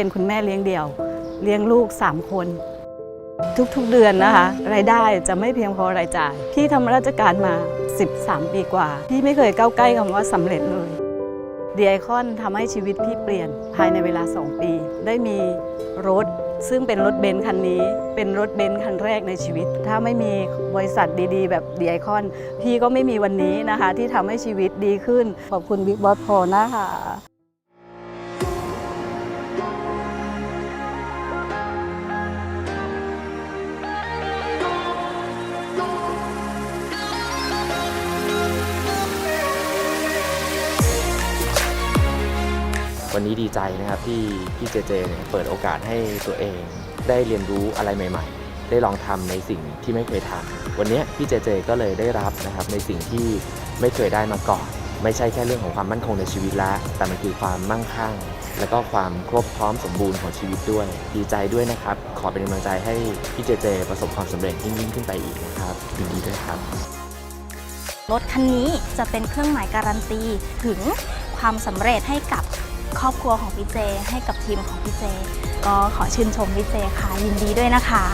เป็นคุณแม่เลี้ยงเดี่ยว เลี้ยงลูก 3 คน ทุกๆเดือนนะคะ รายได้จะไม่เพียงพอรายจ่าย พี่ทำราชการมา 13 ปีกว่า พี่ไม่เคยก้าวใกล้คำว่าสำเร็จเลยดีไอคอนทำให้ชีวิตพี่เปลี่ยนภายในเวลา 2 ปี ได้มีรถซึ่งเป็นรถเบนซ์คันนี้ เป็นรถเบนซ์คันแรกในชีวิต ถ้าไม่มีบริษัทดีๆ แบบดีไอคอน พี่ก็ไม่มีวันนี้นะคะ ที่ทำให้ชีวิตดีขึ้น ขอบคุณบิ๊กบอสพอนะคะ วันนี้ดีใจนะครับที่พี่เจเจเนี่ยเปิดโอกาสให้ตัวเอง ได้เรียนรู้อะไรใหม่ ๆ ได้ลองทำในสิ่งที่ไม่เคยทำวันนี้พี่เจเจก็เลยได้รับนะครับในสิ่งที่ไม่เคยได้มาก่อน ไม่ใช่แค่เรื่องของความมั่นคงในชีวิตแล้วแต่มันคือความมั่งคั่ง แล้วก็ความครบพร้อมสมบูรณ์ของชีวิตด้วย ดีใจด้วยนะครับ ขอเป็นกำลังใจให้พี่เจเจประสบความสำเร็จยิ่งยิ่งขึ้นไปอีกนะครับยินดีด้วยครับรถคันนี้จะเป็นเครื่องหมายการันตีถึงความสำเร็จให้กับ ครอบครัวของพี่เจ ให้กับทีมของพี่เจ ก็ขอชื่นชมพี่เจค่ะยินดีด้วยนะคะ